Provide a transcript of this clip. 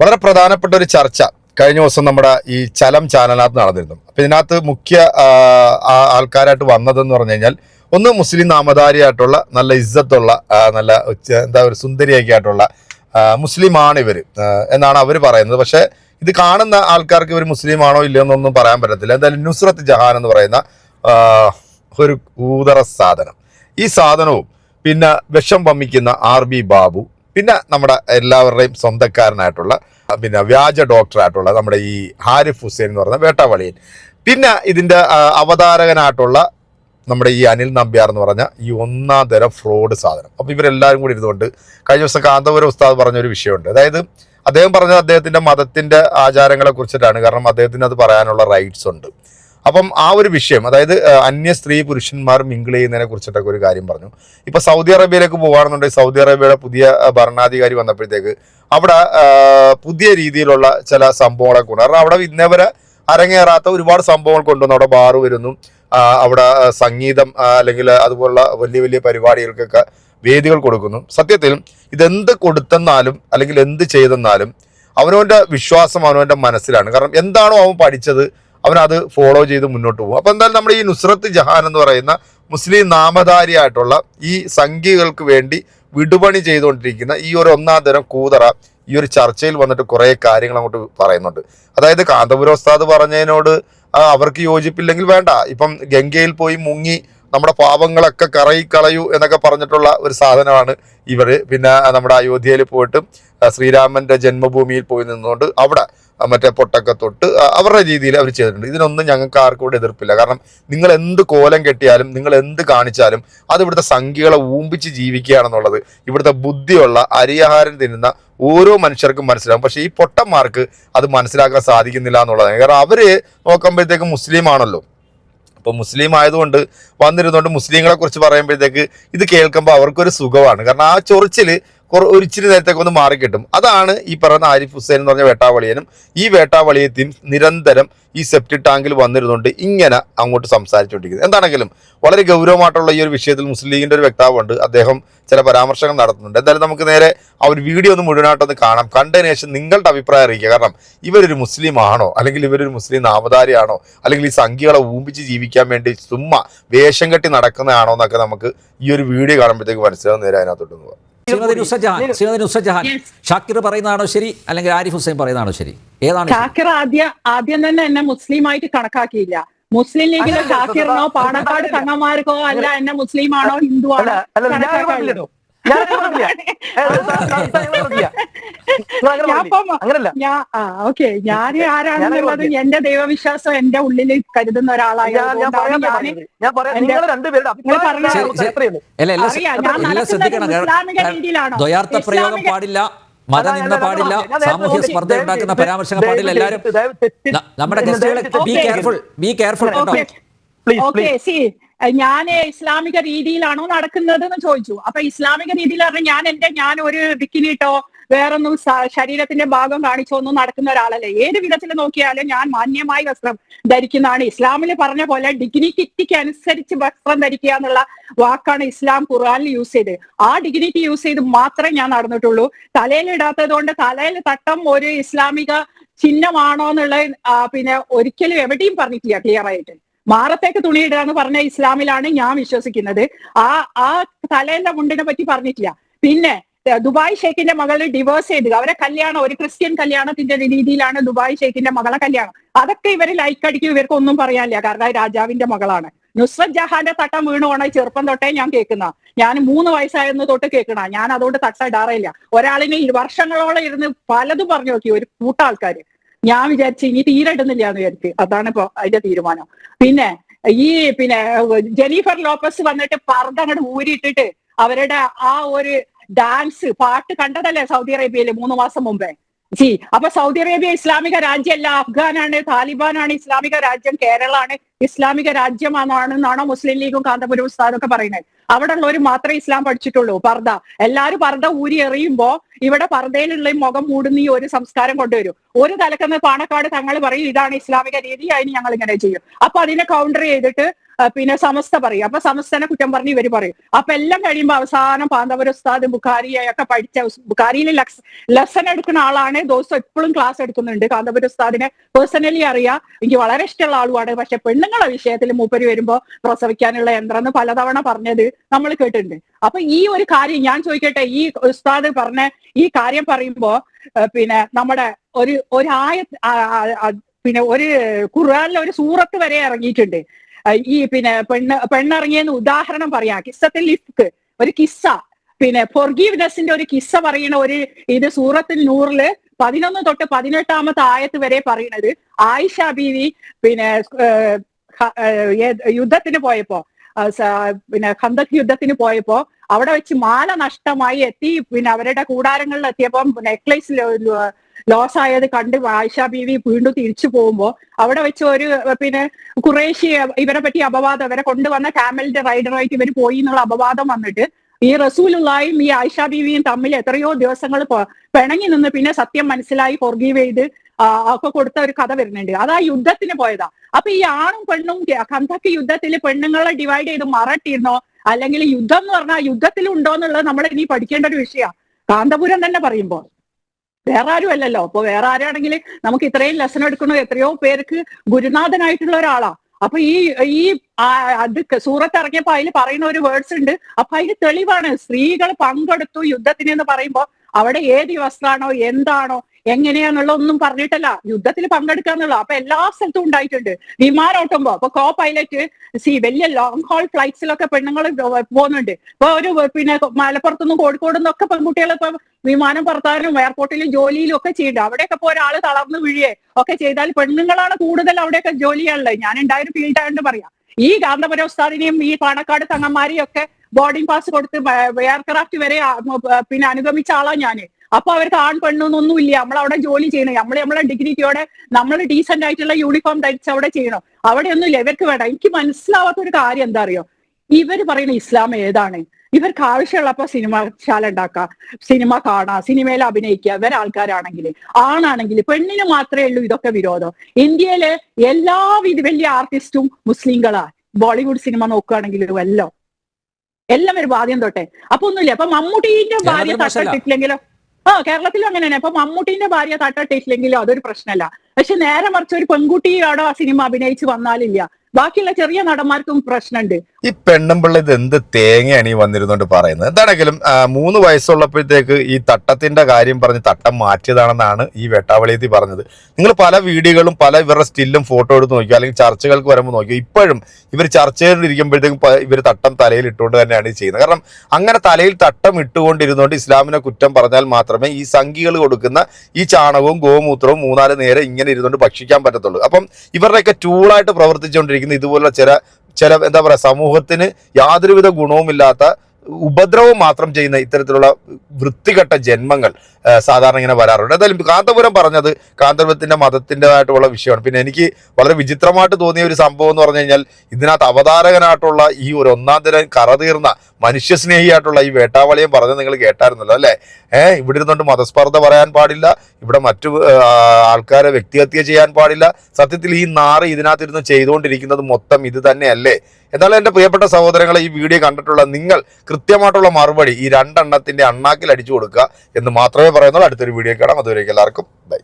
വളരെ പ്രധാനപ്പെട്ട ഒരു ചർച്ച കഴിഞ്ഞ ദിവസം നമ്മുടെ ഈ ചലം ചാനലിനകത്ത് നടന്നിരുന്നു. അപ്പൊ ഇതിനകത്ത് മുഖ്യ ആൾക്കാരായിട്ട് വന്നതെന്ന് പറഞ്ഞു കഴിഞ്ഞാൽ ഒന്ന് മുസ്ലിം നാമധാരിയായിട്ടുള്ള നല്ല ഇജ്ജത്തുള്ള നല്ല എന്താ ഒരു സുന്ദരിയൊക്കെ ആയിട്ടുള്ള മുസ്ലിമാണ് ഇവർ എന്നാണ് അവർ പറയുന്നത്. പക്ഷേ ഇത് കാണുന്ന ആൾക്കാർക്ക് ഇവർ മുസ്ലിമാണോ ഇല്ലയോ എന്നൊന്നും പറയാൻ പറ്റത്തില്ല. എന്തായാലും നുസ്രത്ത് ജഹാൻ എന്ന് പറയുന്ന ഒരു ഊതറ സാധനം. ഈ സാധനവും പിന്നെ വിഷം വമ്മിക്കുന്ന ആർ ബി ബാബു പിന്നെ നമ്മുടെ എല്ലാവരുടെയും സ്വന്തക്കാരനായിട്ടുള്ള പിന്നെ വ്യാജ ഡോക്ടറായിട്ടുള്ള നമ്മുടെ ഈ ഹാരിഫ് ഹുസൈൻ എന്ന് പറയുന്ന വേട്ടവളിയൻ. പിന്നെ ഇതിന്റെ അവതാരകനായിട്ടുള്ള നമ്മുടെ ഈ അനിൽ നമ്പ്യാർ എന്ന് പറഞ്ഞ ഈ ഒന്നാം തരം ഫ്രോഡ് സാധനം. അപ്പോൾ ഇവരെല്ലാവരും കൂടി ഇരുന്നുകൊണ്ട് കഴിഞ്ഞ ദിവസം കാന്തപുരം ഉസ്താദ് പറഞ്ഞൊരു വിഷയമുണ്ട്. അതായത് അദ്ദേഹം പറഞ്ഞത് അദ്ദേഹത്തിന്റെ മതത്തിന്റെ ആചാരങ്ങളെ കുറിച്ചിട്ടാണ്. കാരണം അദ്ദേഹത്തിന് അത് പറയാനുള്ള റൈറ്റ്സ് ഉണ്ട്. അപ്പം ആ ഒരു വിഷയം അതായത് അന്യ സ്ത്രീ പുരുഷന്മാർ മിങ്കിൾ ചെയ്യുന്നതിനെ കുറിച്ചിട്ടൊക്കെ ഒരു കാര്യം പറഞ്ഞു. ഇപ്പൊ സൗദി അറേബ്യയിലേക്ക് പോകാണെന്നുണ്ടെങ്കിൽ സൗദി അറേബ്യയുടെ പുതിയ ഭരണാധികാരി വന്നപ്പോഴത്തേക്ക് അവിടെ പുതിയ രീതിയിലുള്ള ചില സംഭവങ്ങളെ കൊണ്ട് കാരണം അവിടെ ഇന്നേ വരെ അരങ്ങേറാത്ത ഒരുപാട് സംഭവങ്ങൾ കൊണ്ടുവന്നു അവിടെ ബാറ് വരുന്നു. അവിടെ സംഗീതം അല്ലെങ്കിൽ അതുപോലുള്ള വലിയ വലിയ പരിപാടികൾക്കൊക്കെ വേദികൾ കൊടുക്കുന്നു. സത്യത്തിൽ ഇതെന്ത് കൊടുത്തെന്നാലും അല്ലെങ്കിൽ എന്ത് ചെയ്തെന്നാലും അവനവന്റെ വിശ്വാസം അവനവന്റെ മനസ്സിലാണ്. കാരണം എന്താണോ അവൻ പഠിച്ചത് അവൻ അത് ഫോളോ ചെയ്ത് മുന്നോട്ട് പോകും. അപ്പോൾ എന്തായാലും നമ്മുടെ ഈ നുസ്രത്ത് ജഹാൻ എന്ന് പറയുന്ന മുസ്ലിം നാമധാരിയായിട്ടുള്ള ഈ സംഖ്യകൾക്ക് വേണ്ടി വിടുപണി ചെയ്തുകൊണ്ടിരിക്കുന്ന ഈ ഒരു ഒന്നാം തരം കൂതറ ഈ ഒരു ചർച്ചയിൽ വന്നിട്ട് കുറേ കാര്യങ്ങൾ അങ്ങോട്ട് പറയുന്നുണ്ട്. അതായത് കാന്തപുരോസ്താദ് പറഞ്ഞതിനോട് അവർക്ക് യോജിപ്പില്ലെങ്കിൽ വേണ്ട. ഇപ്പം ഗംഗയിൽ പോയി മുങ്ങി നമ്മുടെ പാപങ്ങളൊക്കെ കറയി കളയൂ എന്നൊക്കെ പറഞ്ഞിട്ടുള്ള ഒരു സാധനമാണ് ഇവർ പിന്നെ നമ്മുടെ അയോധ്യയിൽ പോയിട്ട് ശ്രീരാമന്റെ ജന്മഭൂമിയിൽ പോയി നിന്നുകൊണ്ട് അവിടെ മറ്റേ പൊട്ടൊക്കെ തൊട്ട് അവരുടെ രീതിയിൽ അവർ ചെയ്തിട്ടുണ്ട്. ഇതിനൊന്നും ഞങ്ങൾക്ക് ആർക്കും എതിർപ്പില്ല. കാരണം നിങ്ങൾ എന്ത് കോലം കെട്ടിയാലും നിങ്ങൾ എന്ത് കാണിച്ചാലും അത് ഇവിടുത്തെ സംഖ്യകളെ ഊമ്പിച്ച് ജീവിക്കുകയാണെന്നുള്ളത് ഇവിടുത്തെ ബുദ്ധിയുള്ള അരിയാഹാരം തിന്നുന്ന ഓരോ മനുഷ്യർക്കും മനസ്സിലാവും. പക്ഷേ ഈ പൊട്ടന്മാർക്ക് അത് മനസ്സിലാക്കാൻ സാധിക്കുന്നില്ല എന്നുള്ളതാണ്. കാരണം അവർ നോക്കുമ്പോഴത്തേക്ക് മുസ്ലിം ആണല്ലോ. അപ്പോൾ മുസ്ലിം ആയതുകൊണ്ട് വന്നിരുന്നുകൊണ്ട് മുസ്ലിങ്ങളെ കുറിച്ച് പറയുമ്പോഴത്തേക്ക് ഇത് കേൾക്കുമ്പോൾ അവർക്കൊരു സുഖമാണ്. കാരണം ആ ചൊറിച്ചിൽ ഒരു ഇച്ചിരി നേരത്തേക്ക് ഒന്ന് മാറിക്കിട്ടും അതാണ് ഈ പറയുന്ന ആരിഫ് ഹുസൈൻ എന്ന് പറഞ്ഞ വേട്ടാവളിയനും ഈ വേട്ടാവളിയത്തെയും നിരന്തരം ഈ സെപ്റ്റി ടാങ്കിൽ വന്നിരുന്നുകൊണ്ട് ഇങ്ങനെ അങ്ങോട്ട് സംസാരിച്ചുകൊണ്ടിരിക്കുന്നത്. എന്താണെങ്കിലും വളരെ ഗൗരവമായിട്ടുള്ള ഈ ഒരു വിഷയത്തിൽ മുസ്ലിം ലീഗിന്റെ ഒരു വ്യക്താവുണ്ട്. അദ്ദേഹം ചില പരാമർശങ്ങൾ നടത്തുന്നുണ്ട്. എന്തായാലും നമുക്ക് നേരെ ആ ഒരു വീഡിയോ ഒന്ന് മുഴുവനായിട്ടൊന്ന് കാണാം. കണ്ടതിന് ശേഷം നിങ്ങളുടെ അഭിപ്രായം അറിയിക്കുക. കാരണം ഇവരൊരു മുസ്ലിം ആണോ? അല്ലെങ്കിൽ ഇവരൊരു മുസ്ലിം നാമധാരിയാണോ? അല്ലെങ്കിൽ ഈ സംഖ്യകളെ ഊമ്പിച്ച് ജീവിക്കാൻ വേണ്ടി ചുമ്മാ വേഷം കെട്ടി നടക്കുന്നതാണോ എന്നൊക്കെ നമുക്ക് ഈ ഒരു വീഡിയോ കാണുമ്പോഴത്തേക്ക് മനസ്സിലാവുന്ന നേരെ അതിനകത്തോട്ട് പോകാം. ഷാക്കിർ പറയുന്നതാണോ ശരി? അല്ലെങ്കിൽ ആരിഫ് ഹുസൈൻ പറയുന്നതാണോ ശരി? ഏതാണ്? ഷാക്കിർ ആദ്യ ആദ്യം തന്നെ എന്നെ മുസ്ലിമായിട്ട് കണക്കാക്കിയില്ല. മുസ്ലിം ലീഗിലെ ഷാക്കിറിനോ പാണക്കാട് തങ്ങമാർക്കോ തങ്ങന്മാർക്കോ അല്ല എന്നെ മുസ്ലിം ആണോ ഹിന്ദു അല്ല ആണോ അങ്ങനല്ല. ഓക്കെ. ഞാൻ ആരാണെന്നുള്ളത് എന്റെ ദൈവവിശ്വാസം എന്റെ ഉള്ളിൽ കരുതുന്ന ശ്രദ്ധിക്കണം. ഇസ്ലാമിക രീതിയിലാണോ? ദ്വയാർത്ഥ പ്രയോഗം പാടില്ല മതനിന്ദ പാടില്ല സാമൂഹ്യ സ്പർദ്ധ ഉണ്ടാക്കുന്ന പരാമർശങ്ങൾ പാടില്ല എല്ലാരും എല്ലാവരും. നമ്മുടെ ഗസ്റ്റുകളെ ബി കെയർഫുൾ ബി കെയർഫുൾ കേട്ടോ. ഓക്കെ. സി ഞാൻ ഇസ്ലാമിക രീതിയിലാണോ നടക്കുന്നത് എന്ന് ചോദിച്ചു. അപ്പൊ ഇസ്ലാമിക രീതിയിൽ പറഞ്ഞാൽ ഞാൻ എന്റെ ഞാൻ ഒരു ബിക്കിനിട്ടോ വേറൊന്നും സ- ശരീരത്തിന്റെ ഭാഗം കാണിച്ചോ ഒന്നും നടക്കുന്ന ഒരാളല്ലേ. ഏത് വിധത്തിൽ നോക്കിയാലും ഞാൻ മാന്യമായി വസ്ത്രം ധരിക്കുന്നതാണ്. ഇസ്ലാമിൽ പറഞ്ഞ പോലെ ഡിഗ്നിറ്റിക്ക് അനുസരിച്ച് വസ്ത്രം ധരിക്കുക എന്നുള്ള വാക്കാണ് ഇസ്ലാം ഖുർആനിൽ യൂസ് ചെയ്ത്. ആ ഡിഗ്നിറ്റി യൂസ് ചെയ്ത് മാത്രമേ ഞാൻ നടന്നിട്ടുള്ളൂ. തലയിൽ ഇടാത്തത് കൊണ്ട് തലയിൽ തട്ടം ഒരു ഇസ്ലാമിക ചിഹ്നമാണോ എന്നുള്ള പിന്നെ ഒരിക്കലും എവിടെയും പറഞ്ഞിട്ടില്ല ക്ലിയർ ആയിട്ട്. മാറത്തേക്ക് തുണിയിടുക എന്ന് പറഞ്ഞ ഇസ്ലാമിലാണ് ഞാൻ വിശ്വസിക്കുന്നത്. ആ ആ തലേന്റെ മുണ്ടിനെ പറ്റി പറഞ്ഞിട്ടില്ല. പിന്നെ ദുബായ് ഷെയ്ഖിന്റെ മകൾ ഡിവോഴ്സ് ചെയ്തു. അവരെ കല്യാണം ഒരു ക്രിസ്ത്യൻ കല്യാണത്തിന്റെ രീതിയിലാണ് ദുബായ് ഷെയ്ഖിന്റെ മകളെ കല്യാണം. അതൊക്കെ ഇവർ ലൈക്ക് അടിക്കും ഇവർക്ക് ഒന്നും പറയാനില്ല. കാരണം രാജാവിന്റെ മകളാണ്. നുസ്രത് ജഹാന്റെ തട്ടം വീണുപോണ ചെറുപ്പം തൊട്ടേ ഞാൻ കേൾക്കുന്ന. ഞാൻ മൂന്ന് വയസ്സായിരുന്നു തൊട്ട് കേൾക്കണ ഞാൻ അതുകൊണ്ട് തട്ട ഇടാറില്ല ഒരാളിനെ വർഷങ്ങളോളം ഇരുന്ന് പലതും പറഞ്ഞു നോക്കി. ഒരു കൂട്ടാൾക്കാര് ഞാൻ വിചാരിച്ചു ഇനി തീരെടുന്നില്ല എന്ന് വിചാരിച്ചു. അതാണ് ഇപ്പൊ അതിന്റെ തീരുമാനം. പിന്നെ ഈ പിന്നെ ജെനിഫർ ലോപ്പസ് വന്നിട്ട് പർദ്ദ അങ്ങോട്ട് ഊരിയിട്ടിട്ട് അവരുടെ ആ ഒരു ഡാൻസ് പാട്ട് കണ്ടതല്ലേ സൗദി അറേബ്യയിൽ മൂന്ന് മാസം മുമ്പേ? ജി അപ്പൊ സൗദി അറേബ്യ ഇസ്ലാമിക രാജ്യമല്ല അഫ്ഗാനാണ് താലിബാനാണ് ഇസ്ലാമിക രാജ്യം കേരളാണ് ഇസ്ലാമിക രാജ്യമാണെന്നാണോ മുസ്ലിം ലീഗും കാന്തപുരം ഉസ്താദൊക്കെ പറയുന്നത്. അവിടെ ഉള്ളവർ മാത്രമേ ഇസ്ലാം പഠിച്ചിട്ടുള്ളൂ. പർദ്ദ. എല്ലാരും പർദ്ദ ഊരി എറിയുമ്പോ ഇവിടെ പർദ്ദയിലുള്ള മുഖം മൂടുന്ന ഈ ഒരു സംസ്കാരം കൊണ്ടുവരും. ഒരു തലക്കെന്ന് പാണക്കാട് തങ്ങൾ പറയും ഇതാണ് ഇസ്ലാമിക രീതി അതിന് ഞങ്ങൾ ഇങ്ങനെ ചെയ്യും. അപ്പൊ അതിനെ കൗണ്ടർ ചെയ്തിട്ട് പിന്നെ സമസ്ത പറയും. അപ്പൊ സമസ്തനെ കുറ്റം പറഞ്ഞ് ഇവർ പറയും. അപ്പൊ എല്ലാം കഴിയുമ്പോ അവസാനം പാന്തപുരസ്താദ് ബുഖാരിയൊക്കെ പഠിച്ച ബുഖാരിയിൽ ലെസൺ എടുക്കുന്ന ആളാണ്. ദിവസം എപ്പോഴും ക്ലാസ് എടുക്കുന്നുണ്ട്. കാന്തപുരസ്താദിനെ പേഴ്സണലി അറിയാം. എനിക്ക് വളരെ ഇഷ്ടമുള്ള ആളുമാണ്. പക്ഷെ പെണ്ണുങ്ങളെ വിഷയത്തിൽ മൂപ്പര് വരുമ്പോ പ്രസവിക്കാനുള്ള യന്ത്രം എന്ന് പലതവണ പറഞ്ഞത് നമ്മൾ കേട്ടിട്ടുണ്ട്. അപ്പൊ ഈ ഒരു കാര്യം ഞാൻ ചോദിക്കട്ടെ. ഈ ഉസ്താദ് പറഞ്ഞ ഈ കാര്യം പറയുമ്പോ പിന്നെ നമ്മുടെ ഒരു ഒരു ആയ ആ, ആ, ആ, പിന്നെ ഒരു ഖുർആാനിലെ ഒരു സൂറത്ത് വരെ ഇറങ്ങിയിട്ടുണ്ട്. ഈ പിന്നെ പെണ്ണ് പെണ്ണിറങ്ങിയെന്ന് ഉദാഹരണം പറയാം. കിസ്സത്തിൽ ലിഫ്ക്ക് ഒരു കിസ്സ. പിന്നെ ഫൊർഗീവ്നെസിന്റെ ഒരു കിസ്സ പറയുന്ന ഒരു ഇത് സൂറത്തിൽ നൂറിൽ പതിനൊന്ന് തൊട്ട് പതിനെട്ടാമത്തെ ആയത്ത് വരെ പറയുന്നത് ആയിഷ ബീവി പിന്നെ യുദ്ധത്തിന് പോയപ്പോ പിന്നെ ഖന്തക് യുദ്ധത്തിന് പോയപ്പോ അവിടെ വെച്ച് മാല നഷ്ടമായി എത്തി. പിന്നെ അവരുടെ കൂടാരങ്ങളിൽ എത്തിയപ്പോ നെക്ലേസ് ലോസ് ആയത് കണ്ട് ആയിഷ ബീവി വീണ്ടും തിരിച്ചു പോകുമ്പോ അവിടെ വെച്ച് ഒരു പിന്നെ കുറേശ്ശി ഇവരെ പറ്റി അപവാദം ഇവരെ കൊണ്ടുവന്ന കാമലിന്റെ റൈഡറായിട്ട് ഇവർ പോയി എന്നുള്ള അപവാദം വന്നിട്ട് ഈ റസൂലുള്ളായും ഈ ആയിഷ ബീവിയും തമ്മിൽ എത്രയോ ദിവസങ്ങൾ പിണങ്ങി നിന്ന് പിന്നെ സത്യം മനസ്സിലായി ഫോർഗീവ് ചെയ്ത് ഒക്കെ കൊടുത്ത ഒരു കഥ വരുന്നുണ്ട്. അത് ആ യുദ്ധത്തിന് പോയതാ. അപ്പൊ ഈ ആണും പെണ്ണും കന്ധക്ക് യുദ്ധത്തിൽ പെണ്ണുങ്ങളെ ഡിവൈഡ് ചെയ്ത് മറട്ടിരുന്നോ? അല്ലെങ്കിൽ യുദ്ധം എന്ന് പറഞ്ഞാൽ യുദ്ധത്തിൽ ഉണ്ടോ എന്നുള്ളത് നമ്മൾ ഇനി പഠിക്കേണ്ട ഒരു വിഷയമാണ് കാന്തപുരം തന്നെ പറയുമ്പോ. വേറെ ആരും അല്ലല്ലോ അപ്പൊ വേറെ ആരാണെങ്കിൽ നമുക്ക് ഇത്രയും ലെസൺ എടുക്കണോ? എത്രയോ പേർക്ക് ഗുരുനാഥനായിട്ടുള്ള ഒരാളാ. അപ്പൊ ഈ ഈ അത് സൂറത്ത് ഇറങ്ങിയപ്പോ അതിൽ പറയുന്ന ഒരു വേർഡ്സ് ഉണ്ട്. അപ്പൊ അതിന് തെളിവാണ്. സ്ത്രീകൾ പങ്കെടുത്തു യുദ്ധത്തിന് എന്ന് പറയുമ്പോ അവിടെ ഏത് വസ്ത്രമാണോ എന്താണോ എങ്ങനെയാന്നുള്ള ഒന്നും പറഞ്ഞിട്ടല്ല. യുദ്ധത്തിൽ പങ്കെടുക്കാന്നുള്ള അപ്പൊ എല്ലാ സ്ഥലത്തും ഉണ്ടായിട്ടുണ്ട്. വിമാനം ഓട്ടുമ്പോ അപ്പൊ കോ പൈലറ്റ് സി വലിയ ലോങ് ഹോൾ ഫ്ലൈറ്റ്സിലൊക്കെ പെണ്ണുങ്ങൾ പോകുന്നുണ്ട്. ഇപ്പൊ ഒരു പിന്നെ മലപ്പുറത്തുനിന്നും കോഴിക്കോട് നിന്നൊക്കെ പെൺകുട്ടികൾ ഇപ്പൊ വിമാനം പറത്താനും എയർപോർട്ടിലും ജോലിയിലും ഒക്കെ ചെയ്യുന്നുണ്ട്. അവിടെയൊക്കെ ഇപ്പൊ ഒരാൾ തളർന്നു വീഴേ ഒക്കെ ചെയ്താൽ പെണ്ണുങ്ങളാണ് കൂടുതൽ അവിടെയൊക്കെ ജോലി ചെയ്യാനുള്ളത്. ഞാൻ ഉണ്ടായൊരു ഫീൽഡ് ആയതുകൊണ്ട് പറയാം. ഈ ഗാന്ധപുര ഉസ്താദിനെയും ഈ പാണക്കാട് തങ്ങന്മാരെയും ഒക്കെ ബോർഡിംഗ് പാസ് കൊടുത്ത് എയർക്രാഫ്റ്റ് വരെ പിന്നെ അനുഗമിച്ച ആളാ ഞാൻ. അപ്പൊ അവർക്ക് ആൺ പെണ്ണൊന്നും ഇല്ല നമ്മളവിടെ ജോലി ചെയ്യണം. നമ്മൾ നമ്മളെ ഡിഗ്രിക്കോടെ നമ്മൾ ഡീസെന്റ് ആയിട്ടുള്ള യൂണിഫോം ധരിച്ച് അവിടെ ചെയ്യണം. അവിടെ ഒന്നുമില്ല ഇവർക്ക് വേണ്ട. എനിക്ക് മനസ്സിലാവാത്ത ഒരു കാര്യം എന്താ അറിയോ ഇവർ പറയുന്ന ഇസ്ലാം ഏതാണ്? ഇവർക്ക് ആവശ്യമുള്ളപ്പോ സിനിമ ശാല ഉണ്ടാക്കാം സിനിമ കാണാ സിനിമയിൽ അഭിനയിക്കുക. ഇവരെ ആൾക്കാരാണെങ്കിൽ ആണാണെങ്കിൽ പെണ്ണിന് മാത്രമേ ഉള്ളൂ ഇതൊക്കെ വിരോധം. ഇന്ത്യയിലെ എല്ലാ വിധ വലിയ ആർട്ടിസ്റ്റും മുസ്ലിങ്ങളാ. ബോളിവുഡ് സിനിമ നോക്കുകയാണെങ്കിലും എല്ലാം. എല്ലാം ഒരു ആദ്യം തൊട്ടേ. അപ്പൊ ഒന്നുമില്ല. അപ്പൊ മമ്മൂട്ടിന്റെ ഭാര്യ തട്ടിട്ടില്ലെങ്കിലോ? ആ കേരളത്തിലും തന്നെ അപ്പൊ മമ്മൂട്ടിന്റെ ഭാര്യ തട്ടട്ടിട്ടില്ലെങ്കിലും അതൊരു പ്രശ്നമല്ല പക്ഷെ നേരെ മറിച്ച് ഒരു പെൺകുട്ടിയോടോ ആ സിനിമ അഭിനയിച്ച് വന്നാലില്ല. ബാക്കിയുള്ള ചെറിയ നടന്മാർക്കും പ്രശ്നമുണ്ട് ഈ പെണ്ണുമ്പിള്ള ഇത് എന്ത് തേങ്ങയാണ് ഈ വന്നിരുന്നോണ്ട് പറയുന്നത്? എന്താണെങ്കിലും മൂന്ന് വയസ്സുള്ളപ്പോഴത്തേക്ക് ഈ തട്ടത്തിന്റെ കാര്യം പറഞ്ഞ് തട്ടം മാറ്റിയതാണെന്നാണ് ഈ വെട്ടാവളിയത്തി പറഞ്ഞത്. നിങ്ങൾ പല വീഡിയോകളും പല ഇവരുടെ സ്റ്റില്ലും ഫോട്ടോ എടുത്ത് നോക്കിയോ? അല്ലെങ്കിൽ ചർച്ചകൾക്ക് വരുമ്പോൾ നോക്കിയോ? ഇപ്പോഴും ഇവർ ചർച്ചയിലിരിക്കുമ്പോഴത്തേക്കും ഇവർ തട്ടം തലയിൽ ഇട്ടുകൊണ്ട് തന്നെയാണ് ചെയ്യുന്നത്. കാരണം അങ്ങനെ തലയിൽ തട്ടം ഇട്ടുകൊണ്ടിരുന്നുകൊണ്ട് ഇസ്ലാമിനെ കുറ്റം പറഞ്ഞാൽ മാത്രമേ ഈ സംഘികൾ കൊടുക്കുന്ന ഈ ചാണകവും ഗോമൂത്രവും മൂന്നാൽ നേരെ ഇങ്ങനെ ഇരുന്നുകൊണ്ട് ഭക്ഷിക്കാൻ പറ്റത്തുള്ളൂ. അപ്പം ഇവരുടെയൊക്കെ ടൂളായിട്ട് പ്രവർത്തിച്ചുകൊണ്ടിരിക്കുന്ന ഇതുപോലുള്ള ചില ചില എന്താ പറയുക സമൂഹത്തിന് യാതൊരുവിധ ഗുണവുമില്ലാത്ത ഉപദ്രവം മാത്രം ചെയ്യുന്ന ഇത്തരത്തിലുള്ള വൃത്തികെട്ട ജന്മങ്ങൾ സാധാരണ ഇങ്ങനെ വരാറുണ്ട്. എന്തായാലും കാന്തപുരം പറഞ്ഞത് കാന്തപുരത്തിന്റെ മതത്തിന്റെതായിട്ടുള്ള വിഷയമാണ്. പിന്നെ എനിക്ക് വളരെ വിചിത്രമായിട്ട് തോന്നിയ ഒരു സംഭവം എന്ന് പറഞ്ഞു കഴിഞ്ഞാൽ ഇതിനകത്ത് അവതാരകനായിട്ടുള്ള ഈ ഒരു ഒന്നാം തരം കറതീർന്ന മനുഷ്യസ്നേഹിയായിട്ടുള്ള ഈ വേട്ടാവളിയും പറഞ്ഞ് നിങ്ങൾ കേട്ടായിരുന്നല്ലോ അല്ലേ? ഏഹ് ഇവിടെ ഇരുന്നുകൊണ്ട് മതസ്പർദ്ധ പറയാൻ പാടില്ല. ഇവിടെ മറ്റു ആൾക്കാരെ വ്യക്തിഹത്യ ചെയ്യാൻ പാടില്ല. സത്യത്തിൽ ഈ നാറ് ഇതിനകത്തിരുന്ന് ചെയ്തുകൊണ്ടിരിക്കുന്നത് മൊത്തം ഇത് തന്നെയല്ലേ? എന്നാലും എന്റെ പ്രിയപ്പെട്ട സഹോദരങ്ങളെ ഈ വീഡിയോ കണ്ടിട്ടുള്ള നിങ്ങൾ കൃത്യമായിട്ടുള്ള മറുപടി ഈ രണ്ടെണ്ണത്തിന്റെ അണ്ണാക്കിൽ അടിച്ചു കൊടുക്കുക എന്ന് മാത്രമേ പറയുന്നുള്ളൂ. അടുത്തൊരു വീഡിയോ കാണാം അതുവരേക്കും എല്ലാവർക്കും ബൈ.